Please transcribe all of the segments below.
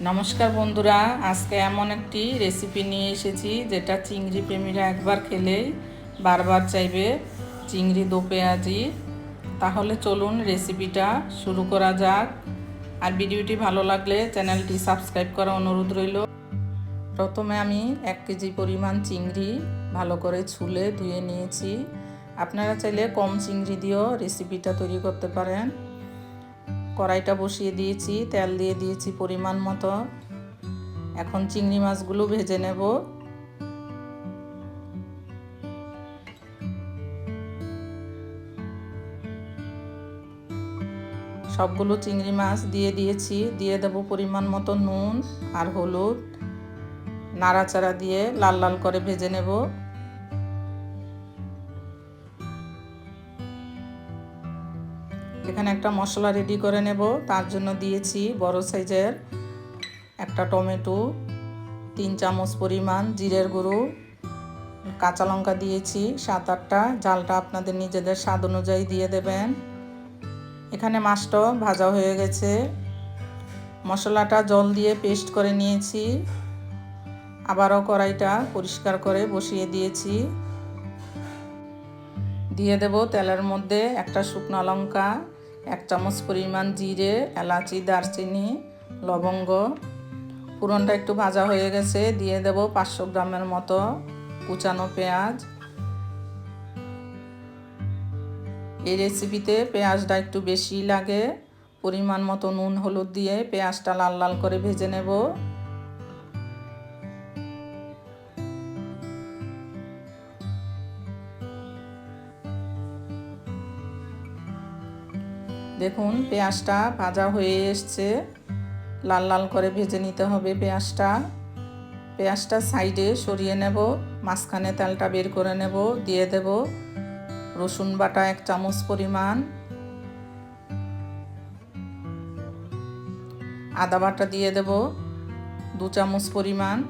নমস্কার বন্ধুরা, আজকে এমন একটি রেসিপি নিয়ে এসেছি যেটা চিংড়ি প্রেমীরা একবার খেলেই বারবার চাইবে চিংড়ি দো পেঁয়াজি। তাহলে চলুন রেসিপিটা শুরু করা যাক। আর ভিডিওটি ভালো লাগলে চ্যানেলটি সাবস্ক্রাইব করা অনুরোধ রইল। প্রথমে আমি এক কেজি পরিমাণ চিংড়ি ভালো করে ছুলে ধুয়ে নিয়েছি। আপনারা চাইলে কম চিংড়ি দিয়েও রেসিপিটা তৈরি করতে পারেন। কড়াইটা বসিয়ে দিয়েছি, তেল দিয়ে দিয়েছি পরিমাণ মতো। এখন চিংড়ি মাছগুলো ভেজে নেব। সবগুলো চিংড়ি মাছ দিয়ে দিয়েছি, দিয়ে দেব পরিমাণ মতো নুন আর হলুদ। নাড়াচাড়া দিয়ে লাল লাল করে ভেজে নেব। এখানে একটা মশলা রেডি করে নেব। তার জন্য দিয়েছি বড় সাইজের একটা টমেটো, তিন চামচ পরিমাণ জিরের গুঁড়ো, কাঁচা লঙ্কা দিয়েছি, সাত আটটা। জালটা আপনাদের নিজেদের স্বাদ অনুযায়ী দিয়ে দেবেন। এখানে মাছটাও ভাজা হয়ে গেছে। মশলাটা জল দিয়ে পেস্ট করে নিয়েছি। আবারও কড়াইটা পরিষ্কার করে বসিয়ে দিয়েছি। দিয়ে দেব তেলের মধ্যে একটা শুকনো লঙ্কা। এক চামচ পরিমাণ জিরে, এলাচি, দারচিনি, লবঙ্গ। পুরনটা একটু ভাজা হয়ে গেছে, দিয়ে দেব পাঁচশো গ্রামের মতো কুচানো পেঁয়াজ। এই রেসিপিতে পেঁয়াজটা একটু বেশি লাগে। পরিমাণ মতো নুন, হলুদ দিয়ে পেঁয়াজটা লাল লাল করে ভেজে নেব। দেখুন, পেঁয়াজটা ভাজা হয়ে এসছে। লাল লাল করে ভেজে নিতে হবে পেঁয়াজটা। পেঁয়াজটা সাইডে সরিয়ে নেব, মাঝখানে তেলটা বের করে নেব, দিয়ে দেব রসুন বাটা এক চামচ পরিমাণ। আদা বাটা দিয়ে দেব দু চামচ পরিমাণ।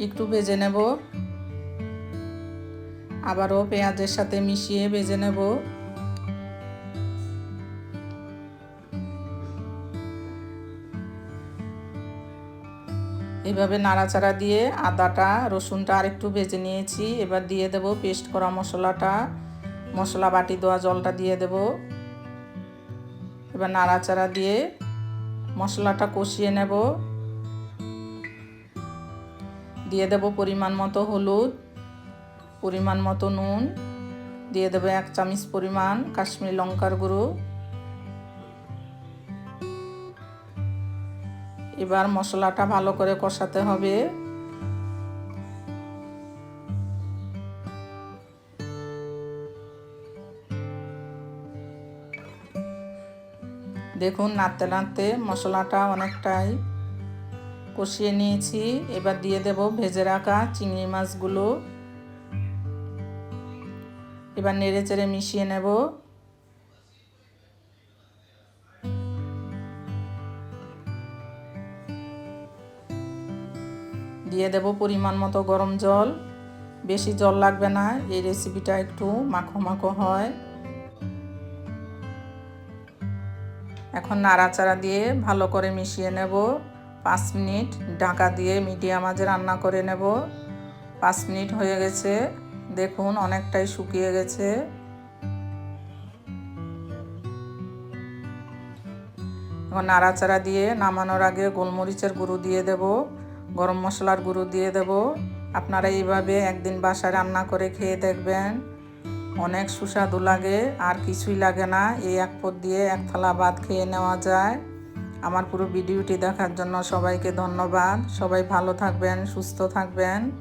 একটু ভেজে নেব। আবারও পেঁয়াজের সাথে মিশিয়ে ভেজে নেব। এভাবে নাড়াচাড়া দিয়ে আদাটা, রসুনটা আরেকটু ভেজে নিয়েছি। এবার দিয়ে দেব পেস্ট করা মশলাটা। মশলা বাটি দেওয়া জলটা দিয়ে দেব। এবার নাড়াচাড়া দিয়ে মশলাটা কষিয়ে নেব। দিয়ে দেব পরিমাণ মতো হলুদ, পরিমাণ মতো নুন। দিয়ে দেবো এক চামচ পরিমাণ কাশ্মীরি লঙ্কার গুঁড়ো। এবার মশলাটা ভালো করে কষাতে হবে। দেখুন, নাড়তে নাড়তে মশলাটা অনেকটাই কষিয়ে নিয়েছি। এবার দিয়ে দেব ভেজে রাখা চিংড়ি মাছগুলো। এবার নেড়ে চেড়ে মিশিয়ে নেব। দিয়ে দেব পরিমাণ মতো গরম জল। বেশি জল লাগবে না, এই রেসিপিটা একটু মাখো মাখো হয়। এখন নাড়াচাড়া দিয়ে ভালো করে মিশিয়ে নেব। পাঁচ মিনিট ঢাকা দিয়ে মিডিয়াম আজে রান্না করে নেব। পাঁচ মিনিট হয়ে গেছে, দেখুন অনেকটাই শুকিয়ে গেছে। এখন নাড়াচাড়া দিয়ে নামানোর আগে গোলমরিচের গুঁড়ো দিয়ে দেব। গরম মশলার গুঁড়ো দিয়ে দেব। আপনারা এইভাবে একদিন বাসায় রান্না করে খেয়ে দেখবেন। অনেক সুস্বাদু লাগে, আর কিছুই লাগে না। এই এক পদ দিয়ে এক থালা ভাত খেয়ে নেওয়া যায়। আমার পুরো ভিডিওটি দেখার জন্য সবাইকে ধন্যবাদ। সবাই ভালো থাকবেন, সুস্থ থাকবেন।